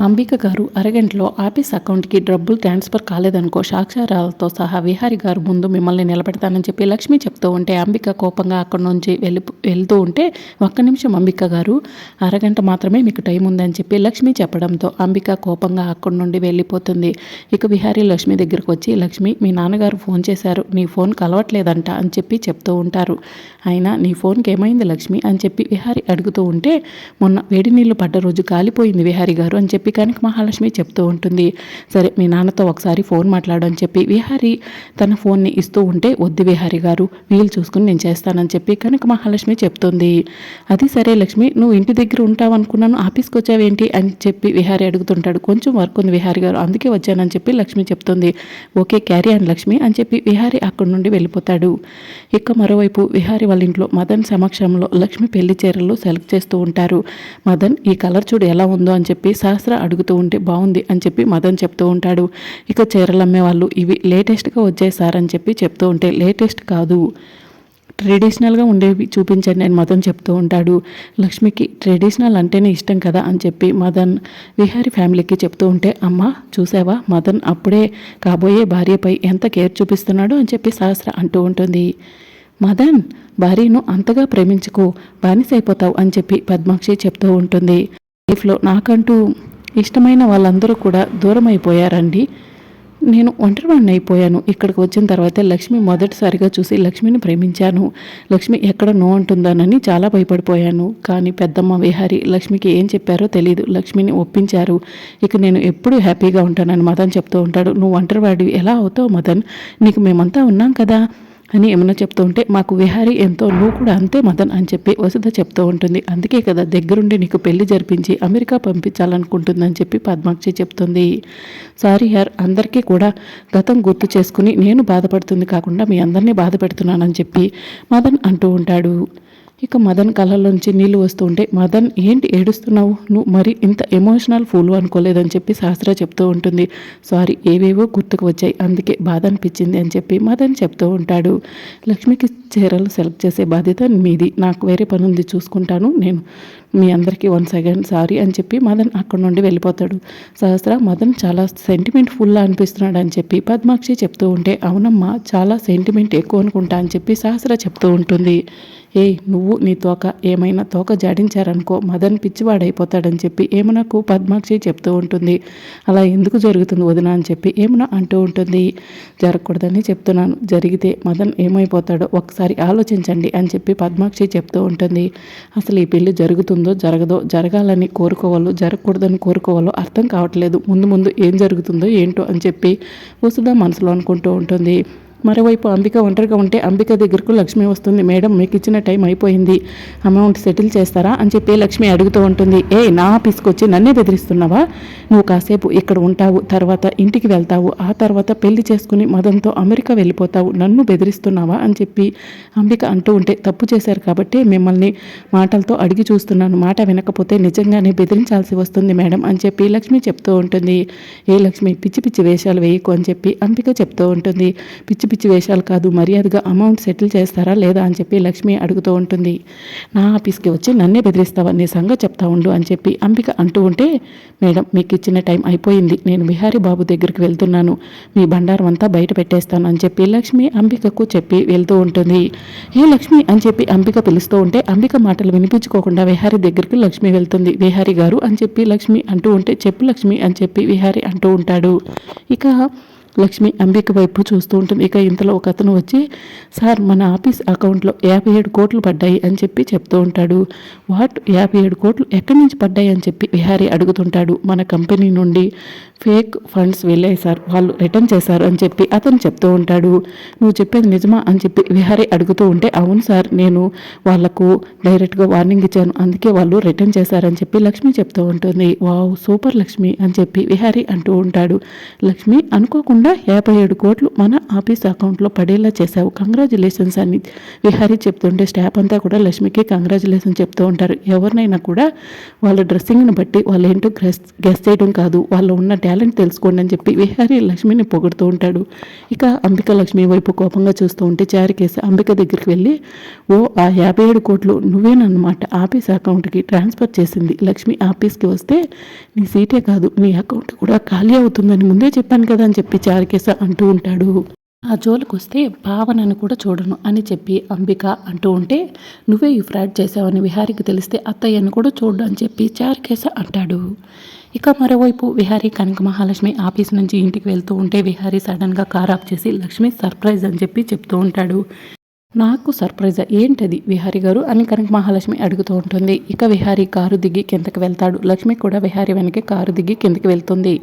అంబిక గారు అరగంటలో ఆఫీస్ అకౌంట్కి డబ్బులు ట్రాన్స్ఫర్ కాలేదనుకో సాక్షారాలతో సహా విహారి గారు ముందు మిమ్మల్ని నిలబెడతానని చెప్పి లక్ష్మి చెప్తూ ఉంటే అంబిక కోపంగా అక్కడి నుంచి వెళ్ళి వెళ్తూ ఉంటే ఒక్క నిమిషం అంబిక గారు అరగంట మాత్రమే మీకు టైం ఉందని చెప్పి లక్ష్మి చెప్పడంతో అంబిక కోపంగా అక్కడి నుండి వెళ్ళిపోతుంది. ఇక విహారి లక్ష్మి దగ్గరకు వచ్చి లక్ష్మి మీ నాన్నగారు ఫోన్ చేశారు. నీ ఫోన్ కలవట్లేదంట అని చెప్పి చెప్తూ ఉంటారు. అయినా నీ ఫోన్కి ఏమైంది లక్ష్మి? అని చెప్పి విహారి అడుగుతూ ఉంటే మొన్న వేడి నీళ్ళు పడ్డ రోజు కాలిపోయింది విహారి గారు అని చెప్పి చెప్పి కనుక మహాలక్ష్మి చెప్తూ ఉంటుంది. సరే మీ నాన్నతో ఒకసారి ఫోన్ మాట్లాడని చెప్పి విహారి తన ఫోన్ని ఇస్తూ ఉంటే వద్దు విహారి గారు వీలు చూసుకుని నేను చేస్తానని చెప్పి కనుక మహాలక్ష్మి చెప్తుంది. అది సరే లక్ష్మి నువ్వు ఇంటి దగ్గర ఉంటావు అనుకున్నాను ఆఫీస్కి వచ్చావేంటి అని చెప్పి విహారి అడుగుతుంటాడు. కొంచెం వర్క్ ఉంది విహారి గారు అందుకే వచ్చానని చెప్పి లక్ష్మి చెప్తుంది. ఓకే క్యారీ అని లక్ష్మి అని చెప్పి విహారి అక్కడి నుండి వెళ్ళిపోతాడు. ఇక మరోవైపు విహారి వాళ్ళ ఇంట్లో మదన్ సమక్షంలో లక్ష్మి పెళ్ళి చీరలు సెలెక్ట్ చేస్తూ ఉంటారు. మదన్ ఈ కలర్ చూడు ఎలా ఉందో అని చెప్పి సహస్ర అడుగుతూ ఉంటే బాగుంది అని చెప్పి మదన్ చెప్తూ ఉంటాడు. ఇక చీరలు అమ్మే వాళ్ళు ఇవి లేటెస్ట్గా వచ్చాయి సార్ అని చెప్పి చెప్తూ ఉంటే లేటెస్ట్ కాదు. ట్రెడిషనల్గా ఉండేవి చూపించండి అని మదన్ చెప్తూ ఉంటాడు. లక్ష్మికి ట్రెడిషనల్ అంటేనే ఇష్టం కదా అని చెప్పి మదన్ విహారి ఫ్యామిలీకి చెప్తూ ఉంటే అమ్మ చూసావా మదన్ అప్పుడే కాబోయే భార్యపై ఎంత కేర్ చూపిస్తున్నాడు అని చెప్పి సహస్ర అంటూ ఉంటుంది. మదన్ భార్యను అంతగా ప్రేమించుకో బానిసైపోతావు అని చెప్పి పద్మాక్షి చెప్తూ ఉంటుంది. లైఫ్లో నాకంటూ ఇష్టమైన వాళ్ళందరూ కూడా దూరం అయిపోయారండి నేను ఒంటరివాడిని అయిపోయాను ఇక్కడికి వచ్చిన తర్వాత లక్ష్మి మొదటిసారిగా చూసి లక్ష్మిని ప్రేమించాను. లక్ష్మి ఎక్కడ నో అంటుందానని చాలా భయపడిపోయాను. కానీ పెద్దమ్మ విహారి లక్ష్మికి ఏం చెప్పారో తెలియదు లక్ష్మిని ఒప్పించారు. ఇక నేను ఎప్పుడు హ్యాపీగా ఉంటానని మదన్ చెప్తూ ఉంటాడు. నువ్వు ఒంటరివాడివి. ఎలా అవుతావు మదన్? నీకు మేమంతా ఉన్నాం కదా. అని ఏమన్నా చెప్తూ ఉంటే మాకు విహారి ఎంతో నువ్వు కూడా అంతే మదన్ అని చెప్పి వసుధ చెప్తూ ఉంటుంది. అందుకే కదా దగ్గరుండి నీకు పెళ్ళి జరిపించి అమెరికా పంపించాలనుకుంటుందని చెప్పి పద్మాక్షి చెప్తుంది. సారీ యార్ అందరికీ కూడా గతం గుర్తు చేసుకుని నేను బాధపడుతుంది కాకుండా మీ అందరినీ బాధ పెడుతున్నానని చెప్పి మదన్ అంటూ ఉంటాడు. ఇక మదన్ కళ్ళలోంచి నీళ్ళు వస్తూ ఉంటే మదన్ ఏంటి ఏడుస్తున్నావు? నువ్వు మరి ఇంత ఎమోషనల్ ఫూలు అనుకోలేదని చెప్పి శాస్త్ర చెప్తూ ఉంటుంది. సారీ ఏవేవో గుర్తుకు వచ్చాయి. అందుకే బాధ అనిపించింది అని చెప్పి మదన్ చెప్తూ ఉంటాడు. లక్ష్మికి చీరలు సెలెక్ట్ చేసే బాధ్యత మీది నాకు వేరే పని ఉంది చూసుకుంటాను నేను. మీ అందరికీ వన్ సెకండ్ సారీ అని చెప్పి మదన్ అక్కడ నుండి వెళ్ళిపోతాడు. సహస్ర మదన్ చాలా సెంటిమెంట్ ఫుల్లా అనిపిస్తున్నాడు అని చెప్పి పద్మాక్షి చెప్తూ ఉంటే అవునమ్మా చాలా సెంటిమెంట్ ఎక్కువ అనుకుంటా అని చెప్పి సహస్ర చెప్తూ ఉంటుంది. ఏ నువ్వు నీ తోక ఏమైనా తోక జాడించారనుకో మదన్ పిచ్చివాడైపోతాడని చెప్పి ఏమనకు పద్మాక్షి చెప్తూ ఉంటుంది. అలా ఎందుకు జరుగుతుంది వదిన అని చెప్పి ఏమైనా అంటూ ఉంటుంది. జరగకూడదని చెప్తున్నాను. జరిగితే మదన్ ఏమైపోతాడో ఒకసారి ఆలోచించండి అని చెప్పి పద్మాక్షి చెప్తూ ఉంటుంది. అసలు ఈ పెళ్ళి జరుగుతుంది? జరగదో జరగాలని కోరుకోవాలో జరగకూడదని కోరుకోవాలో అర్థం కావట్లేదు. ముందు ముందు ఏం జరుగుతుందో ఏంటో అని చెప్పి వసుధ మనసులో అనుకుంటూ ఉంటుంది. మరోవైపు అంబిక ఒంటరిగా ఉంటే అంబిక దగ్గరకు లక్ష్మి వస్తుంది. మేడం మీకు ఇచ్చిన టైం అయిపోయింది. అమౌంట్ సెటిల్ చేస్తారా? అని చెప్పి లక్ష్మి అడుగుతూ ఉంటుంది. ఏ నా ఆఫీస్కి వచ్చి నన్నే బెదిరిస్తున్నావా? నువ్వు కాసేపు ఇక్కడ ఉంటావు తర్వాత ఇంటికి వెళ్తావు ఆ తర్వాత పెళ్ళి చేసుకుని మదంతో అమెరికా వెళ్ళిపోతావు నన్ను బెదిరిస్తున్నావా? అని చెప్పి అంబిక అంటూ ఉంటే తప్పు చేశారు కాబట్టి మిమ్మల్ని మాటలతో అడిగి చూస్తున్నాను. మాట వినకపోతే నిజంగానే బెదిరించాల్సి వస్తుంది మేడం అని చెప్పి లక్ష్మి చెప్తూ ఉంటుంది. ఏ లక్ష్మి పిచ్చి పిచ్చి వేషాలు వేయకు అని చెప్పి అంబిక చెప్తూ ఉంటుంది. పిచ్చి పిచ్చి పిచ్చి వేషాలు కాదు. మర్యాదగా అమౌంట్ సెటిల్ చేస్తారా లేదా అని చెప్పి లక్ష్మి అడుగుతూ ఉంటుంది. నా ఆఫీస్కి వచ్చి నన్నే బెదిరిస్తావా నీ సంగతి చెప్తా ఉండు అని చెప్పి అంబిక అంటూ ఉంటే మేడం మీకు ఇచ్చిన టైం అయిపోయింది. నేను బిహారీ బాబు దగ్గరికి వెళ్తున్నాను. మీ బండారం అంతా బయట పెట్టేస్తాను అని చెప్పి లక్ష్మి అంబికకు చెప్పి వెళ్తూ ఉంటుంది. ఏ లక్ష్మి అని చెప్పి అంబిక పిలుస్తూ ఉంటే అంబిక మాటలు వినిపించుకోకుండా విహారీ దగ్గరికి లక్ష్మి వెళ్తుంది. విహారీ గారు అని చెప్పి లక్ష్మి అంటూ ఉంటే చెప్పు లక్ష్మి అని చెప్పి విహారీ అంటూ ఉంటాడు. ఇక లక్ష్మి అంబిక వైపు చూస్తూ ఉంటుంది. ఇక ఇంతలో ఒక అతను వచ్చి సార్ మన ఆఫీస్ అకౌంట్లో యాభై ఏడు కోట్లు పడ్డాయి అని చెప్పి చెప్తూ ఉంటాడు. వాట్? యాభై ఏడు కోట్లు ఎక్కడి నుంచి పడ్డాయి అని చెప్పి విహారీ అడుగుతుంటాడు. మన కంపెనీ నుండి ఫేక్ ఫండ్స్ వెళ్ళాయి సార్. వాళ్ళు రిటర్న్ చేశారు అని చెప్పి అతను చెప్తూ ఉంటాడు. నువ్వు చెప్పేది నిజమా అని చెప్పి విహారీ అడుగుతూ ఉంటే అవును సార్ నేను వాళ్ళకు డైరెక్ట్గా వార్నింగ్ ఇచ్చాను. అందుకే వాళ్ళు రిటర్న్ చేశారని చెప్పి లక్ష్మి చెప్తూ ఉంటుంది. వావ్ సూపర్ లక్ష్మి అని చెప్పి విహారీ అంటూ ఉంటాడు. లక్ష్మి అనుకోకుండా కాకుండా యాభై ఏడు కోట్లు మన ఆఫీస్ అకౌంట్లో పడేలా చేశావు. కంగ్రాచులేషన్స్ అని విహారీ చెప్తుంటే స్టాఫ్ అంతా కూడా లక్ష్మికి కంగ్రాచులేషన్ చెప్తూ ఉంటారు. ఎవరినైనా కూడా వాళ్ళ డ్రెస్సింగ్ని బట్టి వాళ్ళు ఏంటో గెస్ గెస్ చేయడం కాదు. వాళ్ళు ఉన్న టాలెంట్ తెలుసుకోండి అని చెప్పి విహారీ లక్ష్మిని పొగుడుతూ ఉంటాడు. ఇక అంబిక లక్ష్మి వైపు కోపంగా చూస్తూ ఉంటే చారికేసి అంబిక దగ్గరికి వెళ్ళి ఓ ఆ యాభై ఏడు కోట్లు నువ్వేనన్నమాట. ఆఫీస్ అకౌంట్కి ట్రాన్స్ఫర్ చేసింది. లక్ష్మి ఆఫీస్కి వస్తే నీ సీటే కాదు. నీ అకౌంట్ కూడా ఖాళీ అవుతుందని ముందే చెప్పాను కదా అని చెప్పి చారికేశ అంటూ ఉంటాడు. ఆ జోలుకొస్తే భావనను కూడా చూడను అని చెప్పి అంబిక అంటూ ఉంటే నువ్వే ఈ ఫ్రాడ్ చేసావని విహారికి తెలిస్తే అత్తయ్యను కూడా చూడు అని చెప్పి చారుకేశ అంటాడు. ఇక మరోవైపు విహారీ కనక మహాలక్ష్మి ఆఫీస్ నుంచి ఇంటికి వెళ్తూ ఉంటే విహారీ సడన్గా కార్ ఆఫ్ చేసి లక్ష్మి సర్ప్రైజ్ అని చెప్పి చెప్తూ ఉంటాడు. నాకు సర్ప్రైజ్? ఏంటది? విహారీ గారు? అని కనక మహాలక్ష్మి అడుగుతూ ఉంటుంది. ఇక విహారీ కారు దిగి కిందకి వెళ్తాడు. లక్ష్మి కూడా విహారీ వెనకే కారు దిగి కిందకి వెళ్తుంది.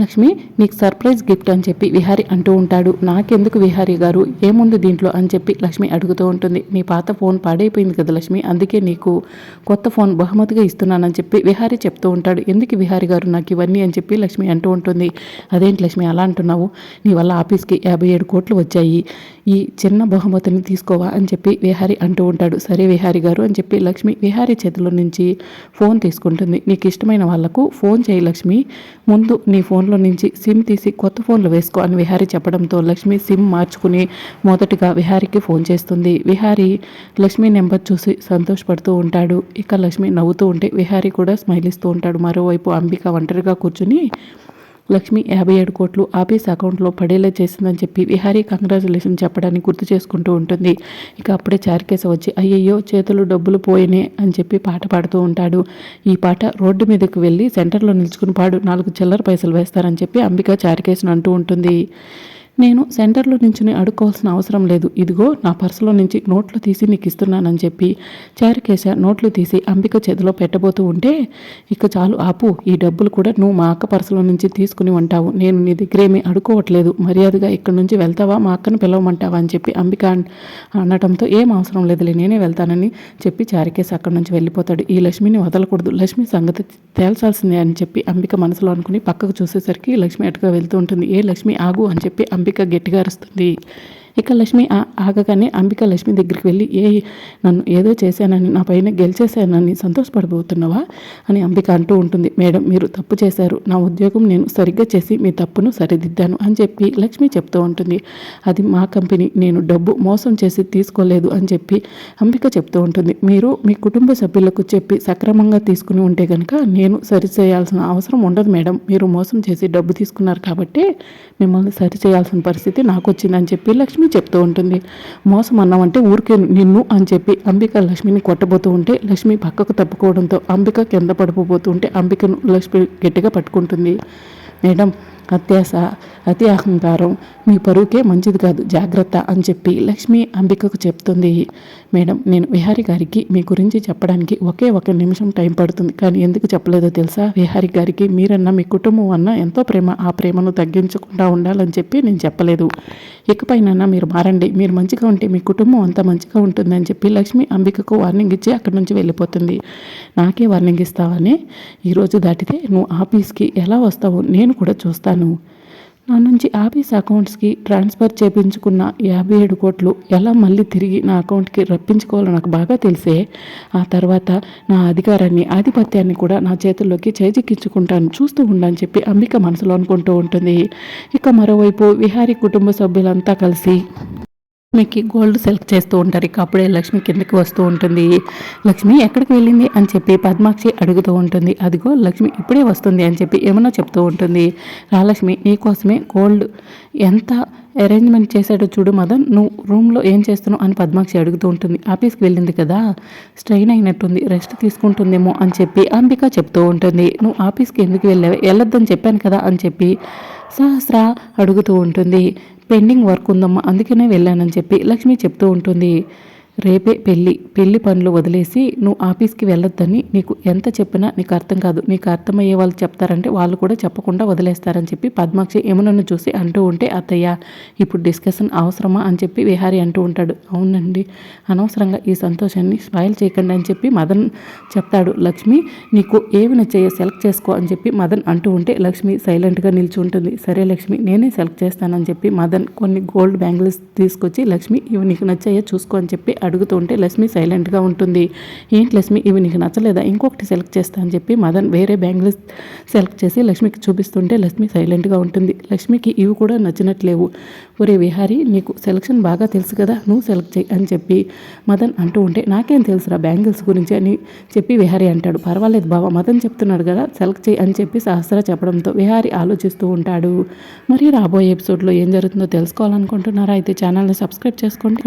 లక్ష్మి నీకు సర్ప్రైజ్ గిఫ్ట్ అని చెప్పి విహారి అంటూ ఉంటాడు. నాకెందుకు విహారి గారు? ఏముంది దీంట్లో అని చెప్పి లక్ష్మి అడుగుతూ ఉంటుంది. నీ పాత ఫోన్ పాడైపోయింది కదా లక్ష్మి అందుకే నీకు కొత్త ఫోన్ బహుమతిగా ఇస్తున్నానని చెప్పి విహారి చెప్తూ ఉంటాడు. ఎందుకు విహారి గారు నాకు ఇవన్నీ అని చెప్పి లక్ష్మి అంటూ ఉంటుంది. అదేంటి లక్ష్మి అలా అంటున్నావు? నీ వల్ల ఆఫీస్కి యాభై ఏడు కోట్లు వచ్చాయి. ఈ చిన్న బహుమతిని తీసుకోవా? అని చెప్పి విహారి అంటూ ఉంటాడు. సరే విహారి గారు అని చెప్పి లక్ష్మి విహారి చేతిలో నుంచి ఫోన్ తీసుకుంటుంది. నీకు ఇష్టమైన వాళ్ళకు ఫోన్ చేయి లక్ష్మి. ముందు నీ ఫోన్ ఫోన్లో నుంచి సిమ్ తీసి కొత్త ఫోన్లో వేసుకో అని విహారి చెప్పడంతో లక్ష్మి సిమ్ మార్చుకుని మొదటిగా విహారికి ఫోన్ చేస్తుంది. విహారి లక్ష్మి నెంబర్ చూసి సంతోషపడుతూ ఉంటాడు. ఇక లక్ష్మి నవ్వుతూ ఉంటే విహారి కూడా స్మైల్ ఇస్తూ ఉంటాడు. మరోవైపు అంబిక ఒంటరిగా కూర్చుని లక్ష్మి యాభై ఏడు కోట్లు ఆఫీస్ అకౌంట్లో పడేలా చేసిందని చెప్పి విహారీ కంగ్రాచులేషన్ చెప్పడానికి గుర్తు చేసుకుంటూ ఉంటుంది. ఇక అప్పుడే చారికేశ వచ్చి అయ్యయ్యో చేతులు డబ్బులు పోయినే అని చెప్పి పాట పాడుతూ ఉంటాడు. ఈ పాట రోడ్డు మీదకు వెళ్ళి సెంటర్లో నిల్చుకుని పాడు నాలుగు చిల్లర పైసలు వేస్తారని చెప్పి అంబిక చారికేశను అంటూ ఉంటుంది. నేను సెంటర్లో నుంచి అడుక్కోవాల్సిన అవసరం లేదు. ఇదిగో నా పర్సులో నుంచి నోట్లు తీసి నీకు ఇస్తున్నానని చెప్పి చారుకేశ నోట్లు తీసి అంబిక చేతిలో పెట్టబోతూ ఉంటే ఇక చాలు ఆపు ఈ డబ్బులు కూడా నువ్వు మా అక్క పర్సులో నుంచి తీసుకుని ఉంటావు. నేను నీ దగ్గర ఏమీ అడుకోవట్లేదు మర్యాదగా ఇక్కడి నుంచి వెళ్తావా? మా అక్కను పిలవమంటావా? అని చెప్పి అంబిక అనటంతో ఏం అవసరం లేదులే నేనే వెళ్తానని చెప్పి చారికేశ అక్కడి నుంచి వెళ్ళిపోతాడు. ఈ లక్ష్మిని వదలకూడదు. లక్ష్మి సంగతి తేల్చాల్సిందే అని చెప్పి అంబిక మనసులో అనుకుని పక్కకు చూసేసరికి లక్ష్మి అటుగా వెళ్తూ ఉంటుంది. ఏ లక్ష్మి ఆగు అని చెప్పి అంబిక గట్టిగా అరుస్తుంది. ఇక లక్ష్మి ఆగగానే అంబిక లక్ష్మి దగ్గరికి వెళ్ళి ఏ నన్ను ఏదో చేశానని నా పైన గెలిచేశానని సంతోషపడబోతున్నావా? అని అంబిక అంటూ ఉంటుంది. మేడం మీరు తప్పు చేశారు. నా ఉద్యోగం నేను సరిగ్గా చేసి మీ తప్పును సరిదిద్దాను అని చెప్పి లక్ష్మి చెప్తూ ఉంటుంది. అది మా కంపెనీ. నేను డబ్బు మోసం చేసి తీసుకోలేదు అని చెప్పి అంబిక చెప్తూ ఉంటుంది. మీరు మీ కుటుంబ సభ్యులకు చెప్పి సక్రమంగా తీసుకుని ఉంటే కనుక నేను సరిచేయాల్సిన అవసరం ఉండదు మేడం. మీరు మోసం చేసి డబ్బు తీసుకున్నారు కాబట్టి మిమ్మల్ని సరిచేయాల్సిన పరిస్థితి నాకు వచ్చిందని చెప్పి లక్ష్మి లక్ష్మి చెప్తూ ఉంటుంది. మోసం అన్నామంటే ఊరికే నిన్ను అని చెప్పి అంబిక లక్ష్మిని కొట్టబోతూ ఉంటే లక్ష్మి పక్కకు తప్పుకోవడంతో అంబిక కింద పడిపోతూ ఉంటే అంబికను లక్ష్మి గట్టిగా పట్టుకుంటుంది. మేడం అత్యాస అతి అహంకారం మీ పరువుకే మంచిది కాదు జాగ్రత్త అని చెప్పి లక్ష్మి అంబికకు చెప్తుంది. మేడం నేను విహారి గారికి మీ గురించి చెప్పడానికి ఒకే ఒక నిమిషం టైం పడుతుంది. కానీ ఎందుకు చెప్పలేదో తెలుసా? విహారి గారికి మీరన్నా మీ కుటుంబం అన్న ఎంతో ప్రేమ ఆ ప్రేమను తగ్గించకుండా ఉండాలని చెప్పి నేను చెప్పలేదు. ఇకపైనన్నా మీరు మారండి. మీరు మంచిగా ఉంటే మీ కుటుంబం అంతా మంచిగా ఉంటుందని చెప్పి లక్ష్మి అంబికకు వార్నింగ్ ఇచ్చి అక్కడి నుంచి వెళ్ళిపోతుంది. నాకే వార్నింగ్ ఇస్తావని ఈరోజు దాటితే నువ్వు ఆఫీస్కి ఎలా వస్తావో నేను కూడా చూస్తాను. నా నుంచి ఆఫీస్ అకౌంట్స్కి ట్రాన్స్ఫర్ చేపించుకున్న యాభై ఏడు కోట్లు ఎలా మళ్ళీ తిరిగి నా అకౌంట్కి రప్పించుకోవాలో నాకు బాగా తెలిసే ఆ తర్వాత నా అధికారాన్ని ఆధిపత్యాన్ని కూడా నా చేతుల్లోకి చేజిక్కించుకుంటాను చూస్తూ ఉండని చెప్పి అంబిక మనసులో అనుకుంటూ ఉంటుంది. ఇక మరోవైపు విహారీ కుటుంబ సభ్యులంతా కలిసి లక్ష్మికి గోల్డ్ సెలెక్ట్ చేస్తూ ఉంటారు. ఇక అప్పుడే లక్ష్మి కిందకి వస్తూ ఉంటుంది. లక్ష్మి ఎక్కడికి వెళ్ళింది అని చెప్పి పద్మాక్షి అడుగుతూ ఉంటుంది. అదిగో లక్ష్మి ఇప్పుడే వస్తుంది అని చెప్పి ఏమన్నా చెప్తూ ఉంటుంది. రాలక్ష్మి నీకోసమే గోల్డ్ ఎంత అరేంజ్మెంట్ చేశాడో చూడు మదన్. నువ్వు రూమ్లో ఏం చేస్తున్నావు అని పద్మాక్షి అడుగుతూ ఉంటుంది. ఆఫీస్కి వెళ్ళింది కదా? స్ట్రెయిన్ అయినట్టుంది. రెస్ట్ తీసుకుంటుందేమో అని చెప్పి అంబిక చెప్తూ ఉంటుంది. నువ్వు ఆఫీస్కి ఎందుకు వెళ్ళావు? వెళ్ళొద్దని చెప్పాను కదా అని చెప్పి సహస్ర అడుగుతూ ఉంటుంది. పెండింగ్ వర్క్ ఉందమ్మా అందుకనే వెళ్ళానని చెప్పి లక్ష్మి చెప్తూ ఉంటుంది. రేపే పెళ్ళి. పెళ్ళి పనులు వదిలేసి నువ్వు ఆఫీస్కి వెళ్ళొద్దని నీకు ఎంత చెప్పినా నీకు అర్థం కాదు. నీకు అర్థమయ్యే వాళ్ళు చెప్తారంటే వాళ్ళు కూడా చెప్పకుండా వదిలేస్తారని చెప్పి పద్మాక్షి యమునను చూసి అంటూ ఉంటే అత్తయ్య ఇప్పుడు డిస్కషన్ అవసరమా? అని చెప్పి విహారి అంటూ ఉంటాడు. అవునండి అనవసరంగా ఈ సంతోషాన్ని స్మైల్ చేయకండి అని చెప్పి మదన్ చెప్తాడు. లక్ష్మి నీకు ఏవి నచ్చాయో సెలెక్ట్ చేసుకో అని చెప్పి మదన్ అంటూ ఉంటే లక్ష్మి సైలెంట్గా నిల్చి ఉంటుంది సరే లక్ష్మి నేనే సెలెక్ట్ చేస్తానని చెప్పి మదన్ కొన్ని గోల్డ్ బ్యాంగిల్స్ తీసుకొచ్చి లక్ష్మి ఇవి నీకు నచ్చాయో చూసుకో అని చెప్పి అడుగుతూ ఉంటే లక్ష్మి సైలెంట్గా ఉంటుంది. ఏంటి లక్ష్మి? ఇవి నీకు నచ్చలేదా? ఇంకొకటి సెలెక్ట్ చేస్తా అని చెప్పి మదన్ వేరే బ్యాంగిల్స్ సెలెక్ట్ చేసి లక్ష్మికి చూపిస్తుంటే లక్ష్మి సైలెంట్గా ఉంటుంది. లక్ష్మికి ఇవి కూడా నచ్చినట్లేవు. ఒరే విహారీ నీకు సెలక్షన్ బాగా తెలుసు కదా నువ్వు సెలెక్ట్ చేయి అని చెప్పి మదన్ అంటూ ఉంటే నాకేం తెలుసురా బ్యాంగిల్స్ గురించి అని చెప్పి విహారీ అంటాడు. పర్వాలేదు బావ మదన్ చెప్తున్నాడు కదా సెలెక్ట్ చేయి అని చెప్పి సహస్ర చెప్పడంతో విహారీ ఆలోచిస్తూ ఉంటాడు. మరి రాబోయే ఎపిసోడ్లో ఏం జరుగుతుందో తెలుసుకోవాలనుకుంటున్నారా? అయితే ఛానల్ని సబ్స్క్రైబ్ చేసుకోండి.